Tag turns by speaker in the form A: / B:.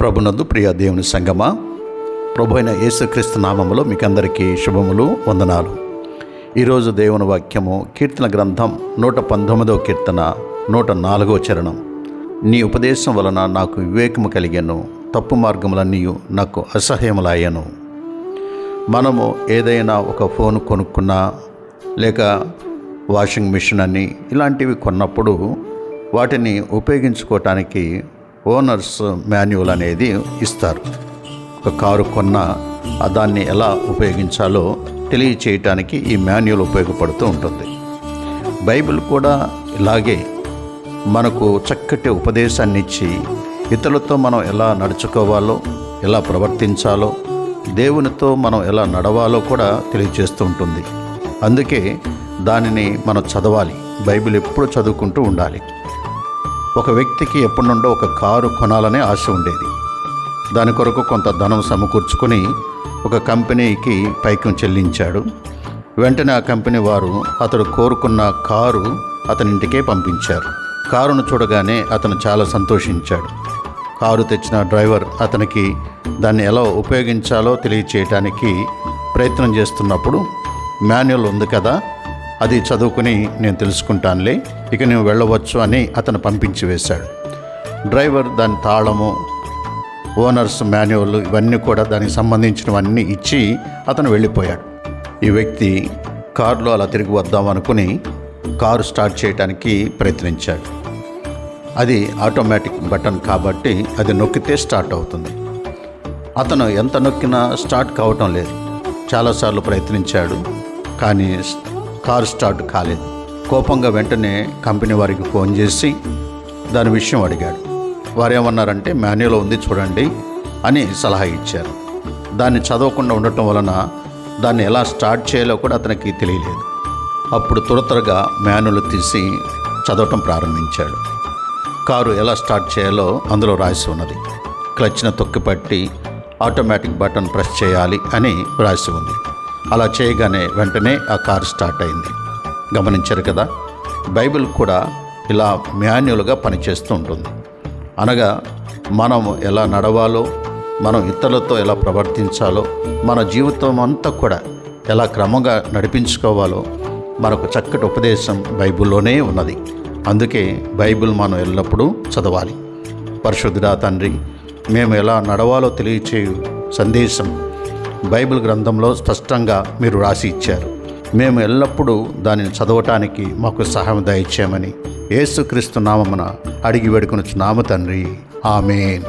A: ప్రభునందు ప్రియ దేవుని సంగమా ప్రభు అయిన యేసుక్రీస్తు నామములో మీకు అందరికీ శుభములు వందనాలు. ఈరోజు దేవుని వాక్యము కీర్తన గ్రంథం నూట పంతొమ్మిదవ కీర్తన నూట నాలుగవ చరణం. నీ ఉపదేశం వలన నాకు వివేకము కలిగాను తప్పు మార్గములన్నీ నాకు అసహ్యములాయను. మనము ఏదైనా ఒక ఫోన్ కొనుక్కున్నా లేక వాషింగ్ మిషన్ అని ఇలాంటివి కొన్నప్పుడు వాటిని ఉపయోగించుకోవటానికి ఓనర్స్ మాన్యువల్ అనేది ఇస్తారు. ఒక కారు కొన్న దాన్ని ఎలా ఉపయోగించాలో తెలియచేయటానికి ఈ మాన్యువల్ ఉపయోగపడుతూ ఉంటుంది. బైబిల్ కూడా ఇలాగే మనకు చక్కటి ఉపదేశాన్ని ఇచ్చి ఇతరులతో మనం ఎలా నడుచుకోవాలో ఎలా ప్రవర్తించాలో దేవునితో మనం ఎలా నడవాలో కూడా తెలియజేస్తూ ఉంటుంది. అందుకే దానిని మనం చదవాలి. బైబిల్ ఎప్పుడు చదువుకుంటూ ఉండాలి. ఒక వ్యక్తికి ఎప్పటి నుండో ఒక కారు కొనాలనే ఆశ ఉండేది. దాని కొరకు కొంత ధనం సమకూర్చుకొని ఒక కంపెనీకి పైకం చెల్లించాడు. వెంటనే ఆ కంపెనీ వారు అతడు కోరుకున్న కారు అతని ఇంటికే పంపించారు. కారును చూడగానే అతను చాలా సంతోషించాడు. కారు తెచ్చిన డ్రైవర్ అతనికి దాన్ని ఎలా ఉపయోగించాలో తెలియచేయటానికి ప్రయత్నం చేస్తున్నప్పుడు మాన్యువల్ ఉంది కదా అది చదువుకుని నేను తెలుసుకుంటానులే ఇక నేను వెళ్ళవచ్చు అని అతను పంపించి వేశాడు. డ్రైవర్ దాని తాళము ఓనర్స్ మాన్యువల్ ఇవన్నీ కూడా దానికి సంబంధించినవన్నీ ఇచ్చి అతను వెళ్ళిపోయాడు. ఈ వ్యక్తి కారులో అలా తిరిగి వద్దాం అనుకుని కారు స్టార్ట్ చేయడానికి ప్రయత్నించాడు. అది ఆటోమేటిక్ బటన్ కాబట్టి అది నొక్కితే స్టార్ట్ అవుతుంది. అతను ఎంత నొక్కినా స్టార్ట్ కావటం లేదు. చాలాసార్లు ప్రయత్నించాడు కానీ కారు స్టార్ట్ కాలేదు. కోపంగా వెంటనే కంపెనీ వారికి ఫోన్ చేసి దాని విషయం అడిగాడు. వారు ఏమన్నారంటే మాన్యువల్ ఉంది చూడండి అని సలహా ఇచ్చారు. దాన్ని చదవకుండా ఉండటం వలన దాన్ని ఎలా స్టార్ట్ చేయాలో కూడా అతనికి తెలియలేదు. అప్పుడు తురతరగా మాన్యువల్ తీసి చదవటం ప్రారంభించాడు. కారు ఎలా స్టార్ట్ చేయాలో అందులో రాసి ఉన్నది. క్లచ్ను తొక్కిపట్టి ఆటోమేటిక్ బటన్ ప్రెస్ చేయాలి అని రాసి ఉంది. అలా చేయగానే వెంటనే ఆ కారు స్టార్ట్ అయింది. గమనించారు కదా బైబిల్ కూడా ఇలా మాన్యువల్గా పనిచేస్తూ ఉంటుంది. అనగా మనం ఎలా నడవాలో మనం ఇతరులతో ఎలా ప్రవర్తించాలో మన జీవితం అంతా కూడా ఎలా క్రమంగా నడిపించుకోవాలో మనకు చక్కటి ఉపదేశం బైబిల్లోనే ఉన్నది. అందుకే బైబిల్ మనం ఎల్లప్పుడూ చదవాలి. పరిశుద్ధుడా తండ్రి మేము ఎలా నడవాలో తెలియచేయు సందేశం బైబిల్ గ్రంథంలో స్పష్టంగా మీరు రాసి ఇచ్చారు. మేము ఎల్లప్పుడూ దానిని చదవటానికి మాకు సహాయం దయచేయమని యేసుక్రీస్తు నామమున అడిగి వేడుకొనుచు నామ తండ్రి. ఆమెన్.